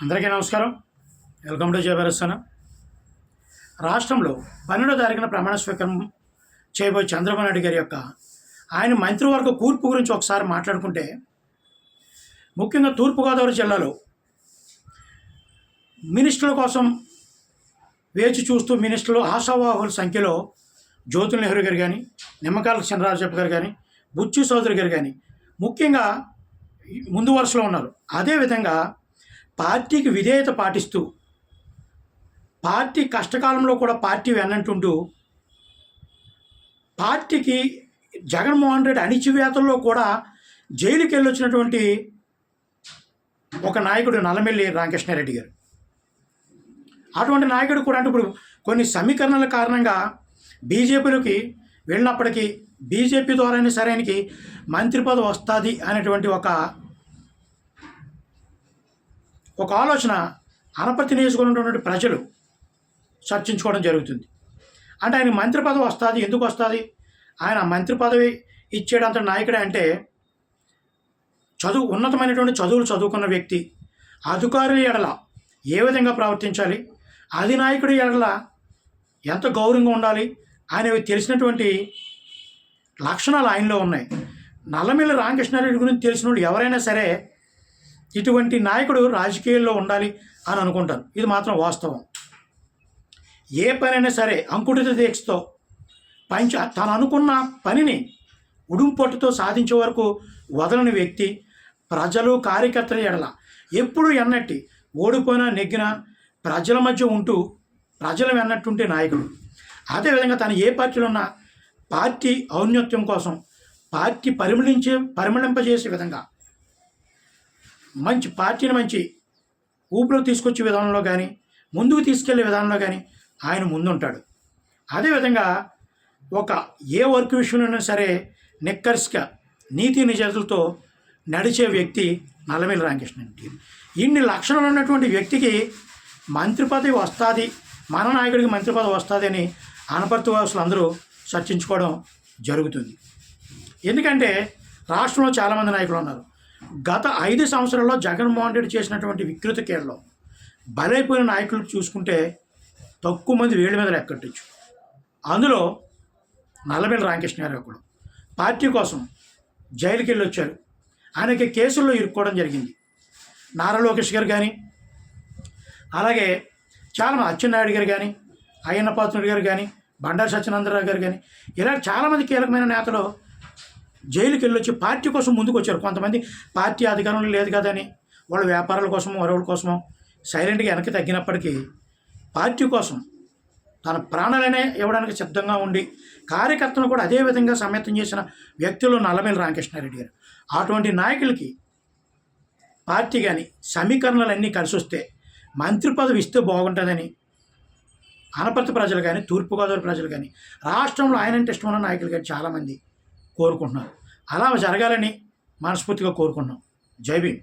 అందరికీ నమస్కారం. Welcome to జయభరస్థాన రాష్ట్రంలో పన్నెండో తారీఖున ప్రమాణ స్వీకారం చేయబోయే చంద్రబాబు నాయుడు గారి యొక్క ఆయన మంత్రివర్గ కూర్పు గురించి ఒకసారి మాట్లాడుకుంటే ముఖ్యంగా తూర్పుగోదావరి జిల్లాలో మినిస్టర్ల కోసం వేచి చూస్తూ మినిస్టర్లు ఆశావాహుల సంఖ్యలో జ్యోతుల్ నెహ్రూ గారు కానీ నిమ్మకాల చంద్రరాజప్ప గారు కానీ బుచ్చు చౌదరి గారు కానీ ముఖ్యంగా ముందు వరుసలో ఉన్నారు. అదేవిధంగా పార్టీకి విధేయత పాటిస్తూ పార్టీ కష్టకాలంలో కూడా పార్టీ వెన్నంటుంటూ పార్టీకి జగన్మోహన్ రెడ్డి అణిచివేతల్లో కూడా జైలుకి వెళ్ళొచ్చినటువంటి ఒక నాయకుడు నల్లమెల్లి రామకృష్ణారెడ్డి గారు. అటువంటి నాయకుడు కూడా అంటే ఇప్పుడు కొన్ని సమీకరణల కారణంగా బీజేపీలోకి వెళ్ళినప్పటికీ బీజేపీ ద్వారానే సరే ఆయనకి మంత్రి పదవి వస్తుంది అనేటువంటి ఒక ఒక ఆలోచన అనపర్తి నియోజకవర్గంలో ప్రజలు చర్చించుకోవడం జరుగుతుంది. అంటే ఆయన మంత్రి పదవి వస్తుంది ఎందుకు వస్తుంది? ఆయన మంత్రి పదవి ఇచ్చేటంత నాయకుడే అంటే చదువు ఉన్నతమైనటువంటి చదువులు చదువుకున్న వ్యక్తి అధికారుల ఎడల ఏ విధంగా ప్రవర్తించాలి? అధినాయకుడి ఎడల ఎంత గౌరవంగా ఉండాలి? అనేవి తెలిసినటువంటి లక్షణాలు ఆయనలో ఉన్నాయి. నల్లమిల్లి రామకృష్ణారెడ్డి గురించి తెలిసిన వాళ్ళు ఎవరైనా సరే ఇటువంటి నాయకుడు రాజకీయాల్లో ఉండాలి అని అనుకుంటారు ఇది మాత్రం వాస్తవం. ఏ పనైనా సరే అంకుటిత దీక్షతో పంచ తను అనుకున్న పనిని ఉడుంపొట్టుతో సాధించే వరకు వదలని వ్యక్తి ప్రజలు కార్యకర్తల ఎడల ఎప్పుడు ఎన్నట్టి ఓడిపోయినా నెగ్గినా ప్రజల మధ్య ఉంటూ ప్రజలు వెన్నట్టుంటే నాయకుడు. అదేవిధంగా తను ఏ పార్టీలో ఉన్నా పార్టీ ఔన్నత్యం కోసం పార్టీ పరిమళించే పరిమళింపజేసే విధంగా మంచి పార్టీని మంచి ఊపిలో తీసుకొచ్చే విధానంలో కానీ ముందుకు తీసుకెళ్ళే విధానంలో కానీ ఆయన ముందుంటాడు. అదేవిధంగా ఒక ఏ వర్క్ విషయంలోనైనా సరే నిక్కర్స్గా నీతి నిజాతులతో నడిచే వ్యక్తి నల్లమేలి రామకృష్ణ అండి. ఇన్ని లక్షణాలు ఉన్నటువంటి వ్యక్తికి మంత్రి పదవి వస్తుంది మన నాయకుడికి మంత్రి పదవి వస్తుంది అని అనపర్తి వాసులు అందరూ చర్చించుకోవడం జరుగుతుంది. ఎందుకంటే రాష్ట్రంలో చాలామంది నాయకులు ఉన్నారు. గత ఐదు సంవత్సరాల్లో జగన్మోహన్ రెడ్డి చేసినటువంటి వికృత కేరళలో బలైపోయిన నాయకులు చూసుకుంటే తక్కువ మంది వేడి మీద లెక్కట్టచ్చు అందులో నల్లబెల్లి రామకృష్ణ గారు ఒకడు పార్టీ కోసం జైలుకి వెళ్ళి వచ్చారు. ఆయనకి కేసుల్లో ఇరుక్కోవడం జరిగింది. నారా లోకేష్ గారు కానీ అలాగే చాలా అచ్చెన్నాయుడు గారు కానీ అయ్యన్న పాత్రుడు గారు కానీ బండారు సత్యనందరావు గారు కానీ ఇలా చాలామంది కీలకమైన నేతలు జైలుకి వెళ్ళొచ్చి పార్టీ కోసం ముందుకు వచ్చారు కొంతమంది పార్టీ అధికారంలో లేదు కదని వాళ్ళ వ్యాపారాల కోసం మరొకరి కోసమో సైలెంట్గా వెనక్కి తగ్గినప్పటికీ పార్టీ కోసం తన ప్రాణాలనే ఇవ్వడానికి సిద్ధంగా ఉండి కార్యకర్తను కూడా అదే విధంగా సమ్మెతం చేసిన వ్యక్తులు నల్లమేలి రామకృష్ణారెడ్డి గారు. అటువంటి నాయకులకి పార్టీ కానీ సమీకరణలన్నీ కలిసి వస్తే మంత్రి పదవి ఇస్తే బాగుంటుందని అనపర్తి ప్రజలు కానీ తూర్పుగోదావరి ప్రజలు కానీ రాష్ట్రంలో ఆయనంటే ఇష్టమైన నాయకులు కానీ చాలామంది కోరుకుంటున్నారు అలా జరగాలని మనస్ఫూర్తిగా కోరుకుంటున్నాం. జై భీమ్.